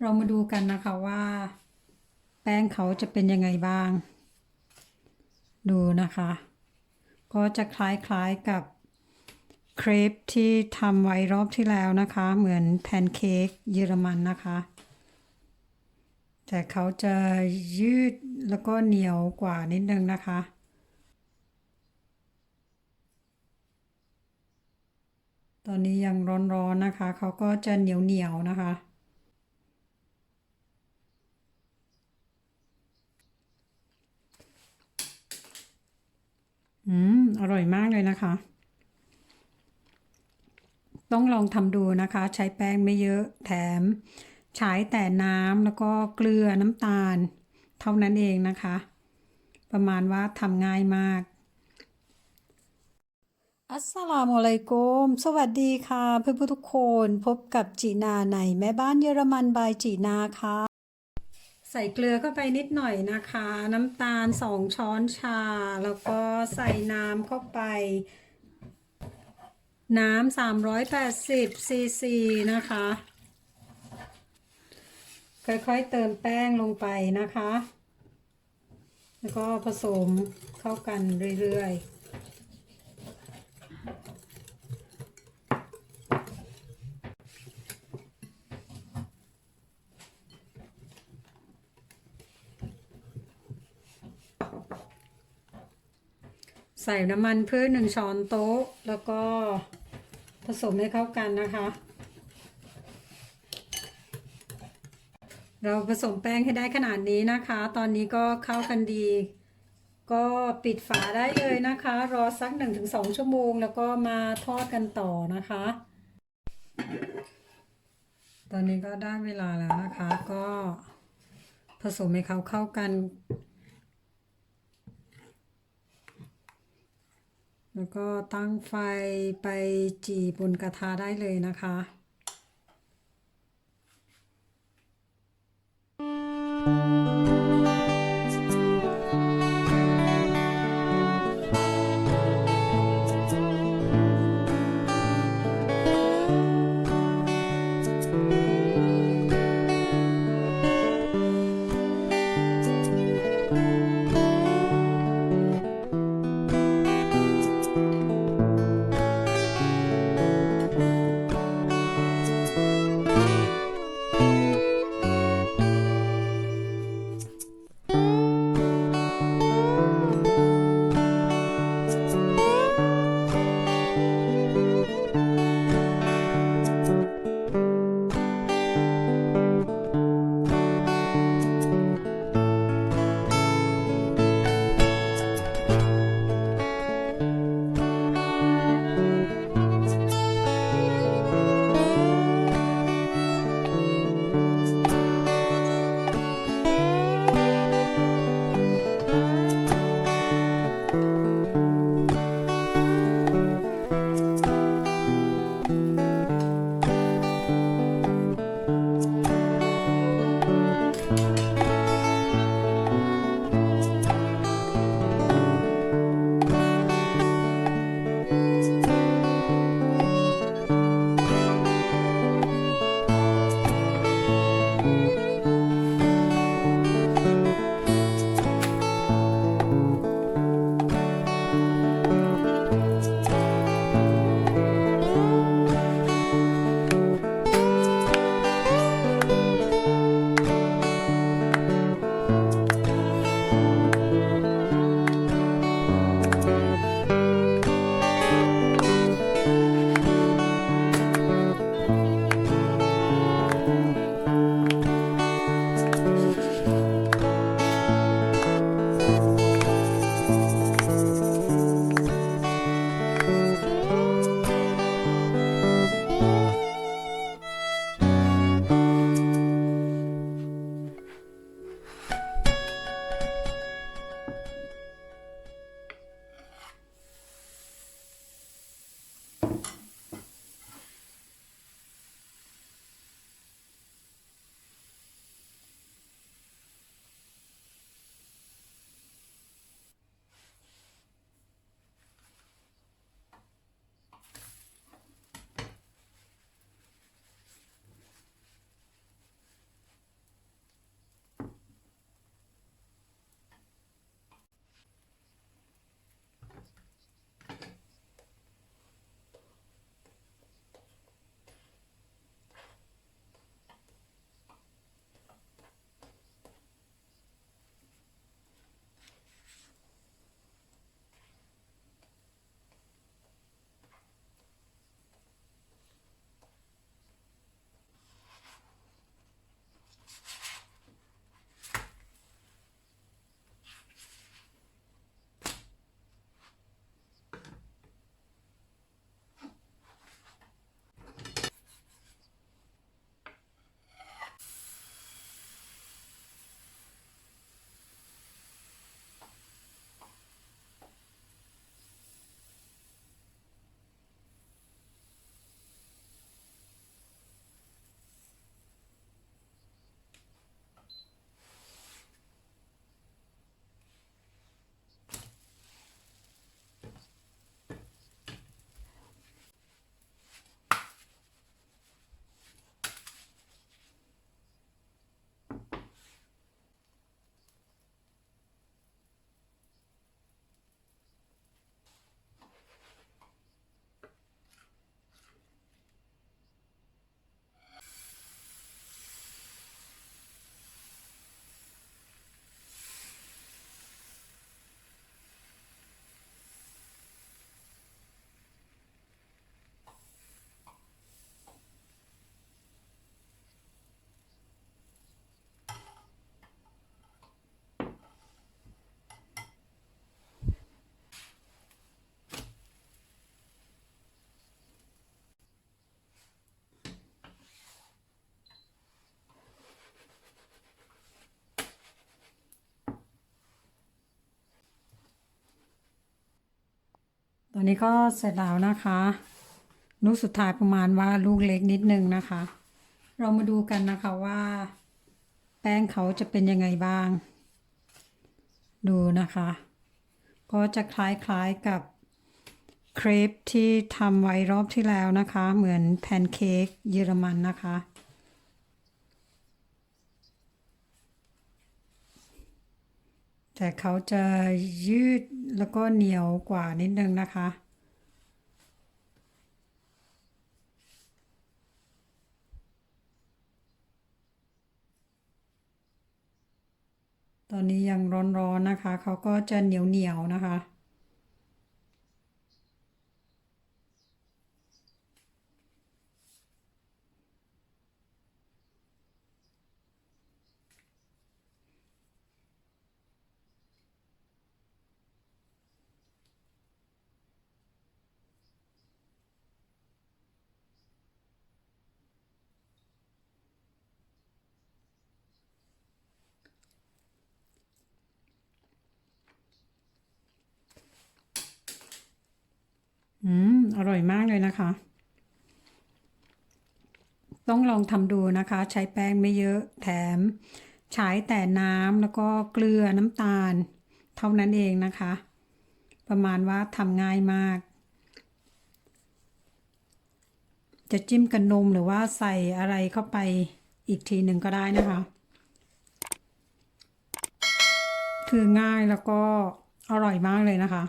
เรามาดูกันนะคะว่า แป้งเขาจะเป็นยังไงบ้าง ดูนะคะ ก็จะคล้ายๆกับเครปที่ทำไว้รอบที่แล้วนะคะ เหมือนแพนเค้กเยอรมันนะคะ แต่เขาจะยืดแล้วก็เหนียวกว่านิดนึงนะคะตอนนี้ยังร้อนๆนะคะ เขาก็จะเหนียวๆนะคะ อืม อร่อยมากเลยนะคะ ต้องลองทำดูนะคะ ใช้แป้งไม่เยอะแถม ใช้แต่น้ำแล้วก็เกลือน้ำตาล เท่านั้นเองนะคะ ประมาณว่าทำง่ายมากอัสสลามุอะลัยกุมสวัสดีค่ะ เพื่อนๆทุกคนพบกับจีนาในแม่บ้านเยอรมันบายจีนาค่ะ ใส่เกลือเข้าไปนิดหน่อยนะคะ น้ำตาลสองช้อนชา แล้วก็ใส่น้ำเข้าไป น้ำ380ซีซีนะคะ ค่อยๆเติมแป้งลงไปนะคะ แล้วก็ผสมเข้ากันเรื่อยๆ ใส่น้ำมันพืชหนึ่งช้อนโต๊ะ แล้วก็ผสมให้เข้ากันนะคะ เราผสมแป้งให้ได้ขนาดนี้นะคะ ตอนนี้ก็เข้ากันดี ก็ปิดฝาได้เลยนะคะ รอสัก 1-2 ชั่วโมง แล้วก็มาทอดกันต่อนะคะ ตอนนี้ก็ได้เวลาแล้วนะคะ ก็ผสมให้เขาเข้ากัน แล้วก็ตั้งไฟไปจีบนกระทะได้เลยนะคะอ ตอนนี้ก็เสร็จแล้วนะคะ ลูกสุดท้ายประมาณว่าลูกเล็กนิดนึงนะคะ เรามาดูกันนะคะว่า แป้งเขาจะเป็นยังไงบ้าง ดูนะคะ ก็จะคล้ายๆกับเครปที่ทำไว้รอบที่แล้วนะคะ เหมือนแพนเค้กเยอรมันนะคะ แต่เขาจะยืดแล้วก็เหนียวกว่านิดนึงนะคะ ตอนนี้ยังร้อนๆนะคะ เขาก็จะเหนียวๆนะคะ อร่อยมากเลยนะคะ ต้องลองทำดูนะคะ ใช้แป้งไม่เยอะแถม ใช้แต่น้ำแล้วก็เกลือน้ำตาล เท่านั้นเองนะคะ ประมาณว่าทำง่ายมาก จะจิ้มกับนมหรือว่าใส่อะไรเข้าไปอีกทีหนึ่งก็ได้นะคะ คือง่ายแล้วก็อร่อยมากเลยนะคะ